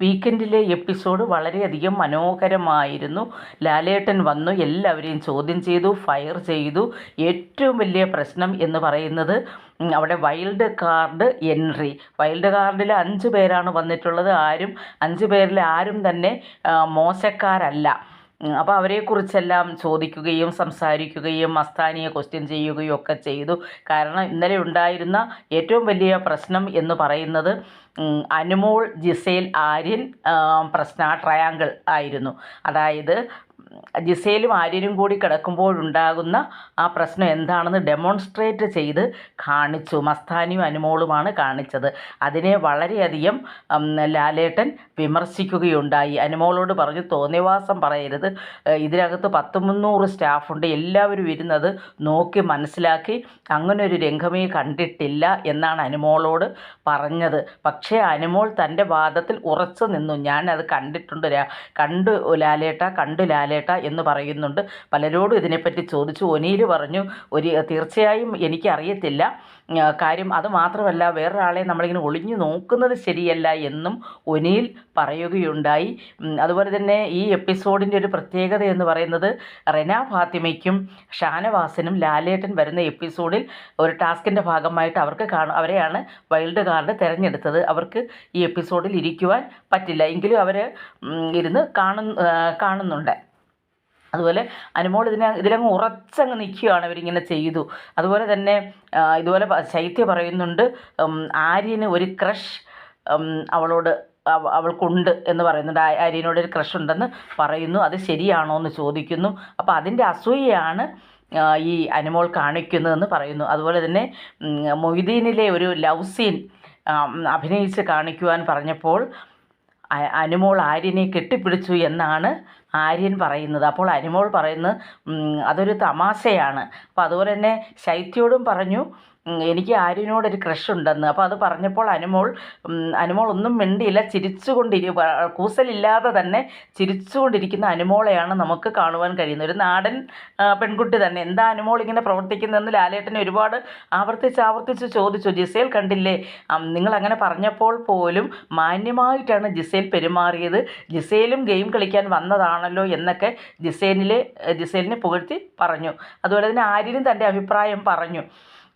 വീക്കെൻഡിലെ episode വളരെയധികം മനോഹരമായിരുന്നു. ലാലേട്ടൻ വന്നു എല്ലാവരെയും ചോദ്യം ചെയ്തു ഫയർ ചെയ്തു. ഏറ്റവും വലിയ പ്രശ്നം എന്ന് പറയുന്നത് അവിടെ വൈൽഡ് കാർഡ് എൻട്രി. വൈൽഡ് കാർഡിൽ അഞ്ച് പേരാണ് വന്നിട്ടുള്ളത്. ആരും അഞ്ച് പേരിൽ ആരും തന്നെ മോശക്കാരല്ല. അപ്പോൾ അവരെക്കുറിച്ചെല്ലാം ചോദിക്കുകയും സംസാരിക്കുകയും മസ്താനിയെ ക്വസ്റ്റ്യൻ ചെയ്യുകയും ഒക്കെ ചെയ്തു. കാരണം ഇന്നലെ ഉണ്ടായിരുന്ന ഏറ്റവും വലിയ പ്രശ്നം എന്ന് പറയുന്നത് അനുമോൾ ജിസേൽ ആര്യൻ പ്രശ്ന ട്രയാങ്കിൾ ആയിരുന്നു. അതായത് ജിസേലും ആര്യനും കൂടി കിടക്കുമ്പോഴുണ്ടാകുന്ന ആ പ്രശ്നം എന്താണെന്ന് ഡെമോൺസ്ട്രേറ്റ് ചെയ്ത് കാണിച്ചു. മസ്താനിയും അനുമോളുമാണ് കാണിച്ചത്. അതിനെ വളരെയധികം ലാലേട്ടൻ വിമർശിക്കുകയുണ്ടായി. അനുമോളോട് പറഞ്ഞു തോന്നിവാസം പറയരുത്. ഇതിനകത്ത് പത്ത് മുന്നൂറ് സ്റ്റാഫുണ്ട്. എല്ലാവരും ഇരുന്നത് നോക്കി മനസ്സിലാക്കി അങ്ങനൊരു രംഗമേ കണ്ടിട്ടില്ല എന്നാണ് അനുമോളോട് പറഞ്ഞത്. പക്ഷേ അനുമോൾ തന്റെ വാദത്തിൽ ഉറച്ചു നിന്നു. ഞാൻ അത് കണ്ടിട്ടുണ്ട് കണ്ടു ലാലേട്ട കണ്ടു ലാലേട്ട എന്ന് പറയുന്നുണ്ട്. പലരോടും ഇതിനെപ്പറ്റി ചോദിച്ചു. ഒനിയിൽ പറഞ്ഞു ഒരു തീർച്ചയായും എനിക്കറിയത്തില്ല. കാര്യം അത് മാത്രമല്ല വേറൊരാളെ നമ്മളിങ്ങനെ ഒളിഞ്ഞു നോക്കുന്നത് ശരിയല്ല എന്നും ഒനിയിൽ പറയുകയുണ്ടായി. അതുപോലെ തന്നെ ഈ എപ്പിസോഡിന്റെ ഒരു പ്രത്യേകത എന്ന് പറയുന്നത് റെന ഫാത്തിമയ്ക്കും ഷാനവാസിനും ലാലേട്ടൻ വരുന്ന എപ്പിസോഡിൽ ഒരു ടാസ്കിന്റെ ഭാഗമായിട്ട് അവർക്ക് കാണും അവരെയാണ് വൈൽഡ് കാർഡ് തിരഞ്ഞെടുത്തത്. അവർക്ക് ഈ എപ്പിസോഡിൽ ഇരിക്കുവാൻ പറ്റില്ല. എങ്കിലും അവർ ഇരുന്ന് കാണുന്ന കാണുന്നുണ്ട്. അതുപോലെ അനുമോൾ ഇതിനെ ഇതിലങ്ങ് ഉറച്ചങ്ങ് നിൽക്കുകയാണ് അവരിങ്ങനെ ചെയ്തു. അതുപോലെ തന്നെ ഇതുപോലെ ശൈത്യ പറയുന്നുണ്ട് ആര്യന് ഒരു ക്രഷ് അവളോട് അവ- അവൾക്കുണ്ട് എന്ന് പറയുന്നുണ്ട്. ആര്യനോട് ഒരു ക്രഷ് ഉണ്ടെന്ന് പറയുന്നു. അത് ശരിയാണോ എന്ന് ചോദിക്കുന്നു. അപ്പോൾ അതിന്റെ അസൂയയാണ് ഈ അനുമോൾ കാണിക്കുന്നതെന്ന് പറയുന്നു. അതുപോലെ തന്നെ മൊയ്തീനിലെ ഒരു ലവ് സീൻ അഭിനയിച്ച് കാണിക്കുവാൻ പറഞ്ഞപ്പോൾ അനുമോൾ ആര്യനെ കെട്ടിപ്പിടിച്ചു എന്നാണ് ആര്യൻ പറയുന്നത്. അപ്പോൾ അനുമോൾ പറയുന്നത് അതൊരു തമാശയാണ്. അപ്പോൾ അതുപോലെ തന്നെ ശൈത്യോടും പറഞ്ഞു എനിക്ക് ആര്യനോടൊരു ക്രഷ് ഉണ്ടെന്ന് അപ്പോൾ അത് പറഞ്ഞപ്പോൾ അനുമോൾ അനുമോൾ ഒന്നും മിണ്ടിയില്ല. ചിരിച്ചുകൊണ്ടിരി കൂസലില്ലാതെ തന്നെ ചിരിച്ചുകൊണ്ടിരിക്കുന്ന അനുമോളെയാണ് നമുക്ക് കാണുവാൻ കഴിയുന്നത്. ഒരു നാടൻ പെൺകുട്ടി തന്നെ. എന്താ അനുമോൾ ഇങ്ങനെ പ്രവർത്തിക്കുന്നതെന്ന് ലാലേട്ടനെ ഒരുപാട് ആവർത്തിച്ച് ആവർത്തിച്ച് ചോദിച്ചു. ജിസേൽ കണ്ടില്ലേ? നിങ്ങൾ അങ്ങനെ പറഞ്ഞപ്പോൾ പോലും മാന്യമായിട്ടാണ് ജിസേൽ പെരുമാറിയത്. ജിസേലും ഗെയിം കളിക്കാൻ വന്നതാണല്ലോ എന്നൊക്കെ ജിസേലിലെ ജിസേലിനെ പുകഴ്ത്തി പറഞ്ഞു. അതുപോലെ തന്നെ ആര്യനും തന്റെ അഭിപ്രായം പറഞ്ഞു.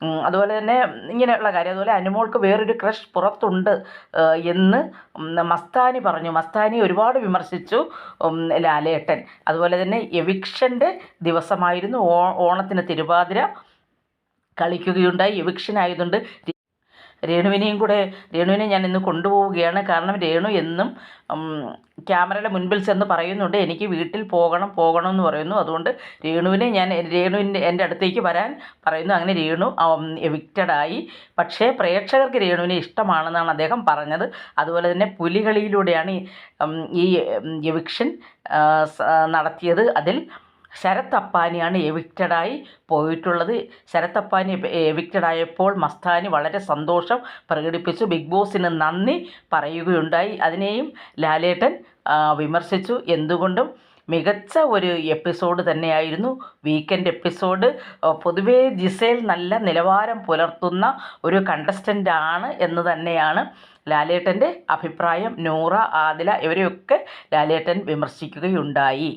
അതുപോലെ തന്നെ ഇങ്ങനെയുള്ള കാര്യം. അതുപോലെ അനുമോൾക്ക് വേറൊരു ക്രഷ് പുറത്തുണ്ട് എന്ന് മസ്താനി പറഞ്ഞു. മസ്താനി ഒരുപാട് വിമർശിച്ചു ലാലേട്ടൻ. അതുപോലെ തന്നെ എവിക്ഷന്റെ ദിവസമായിരുന്നു ഓണത്തിന് തിരുവാതിര. കളിക്കുകയുണ്ടായി. എവിക്ഷൻ ആയതുകൊണ്ട് രേണുവിനെയും കൂടെ രേണുവിനെ ഞാൻ ഇന്ന് കൊണ്ടുപോവുകയാണ്. കാരണം രേണു എന്നും ക്യാമറയുടെ മുൻപിൽ ചെന്ന് പറയുന്നുണ്ട് എനിക്ക് വീട്ടിൽ പോകണം പോകണം എന്ന് പറയുന്നു. അതുകൊണ്ട് രേണുവിനെ ഞാൻ രേണുവിന്റെ എന്റെ അടുത്തേക്ക് വരാൻ പറയുന്നു. അങ്ങനെ രേണു എവിക്റ്റഡായി പക്ഷേ പ്രേക്ഷകർക്ക് രേണുവിനെ ഇഷ്ടമാണെന്നാണ് അദ്ദേഹം പറഞ്ഞത്. അതുപോലെ തന്നെ പുലികളിയിലൂടെയാണ് ഈ എവിക്ഷൻ നടത്തിയത്. അതിൽ ശരത് അപ്പാനിയാണ് എവിക്റ്റഡായി പോയിട്ടുള്ളത്. ശരത് അപ്പാനി എവിക്റ്റഡായപ്പോൾ മസ്താനി വളരെ സന്തോഷം പ്രകടിപ്പിച്ചു. ബിഗ് ബോസിന് നന്ദി പറയുകയുണ്ടായി. അതിനെയും ലാലേട്ടൻ വിമർശിച്ചു. എന്തുകൊണ്ടും മികച്ച ഒരു എപ്പിസോഡ് തന്നെയായിരുന്നു. വീക്കെൻഡ് എപ്പിസോഡ് പൊതുവേ ജിസേൽ നല്ല നിലവാരം പുലർത്തുന്ന ഒരു കണ്ടസ്റ്റന്റ് ആണ് എന്ന് തന്നെയാണ് ലാലേട്ടന്റെ അഭിപ്രായം. നൂറ ആദില ഇവരെയൊക്കെ ലാലേട്ടൻ വിമർശിക്കുകയുണ്ടായി.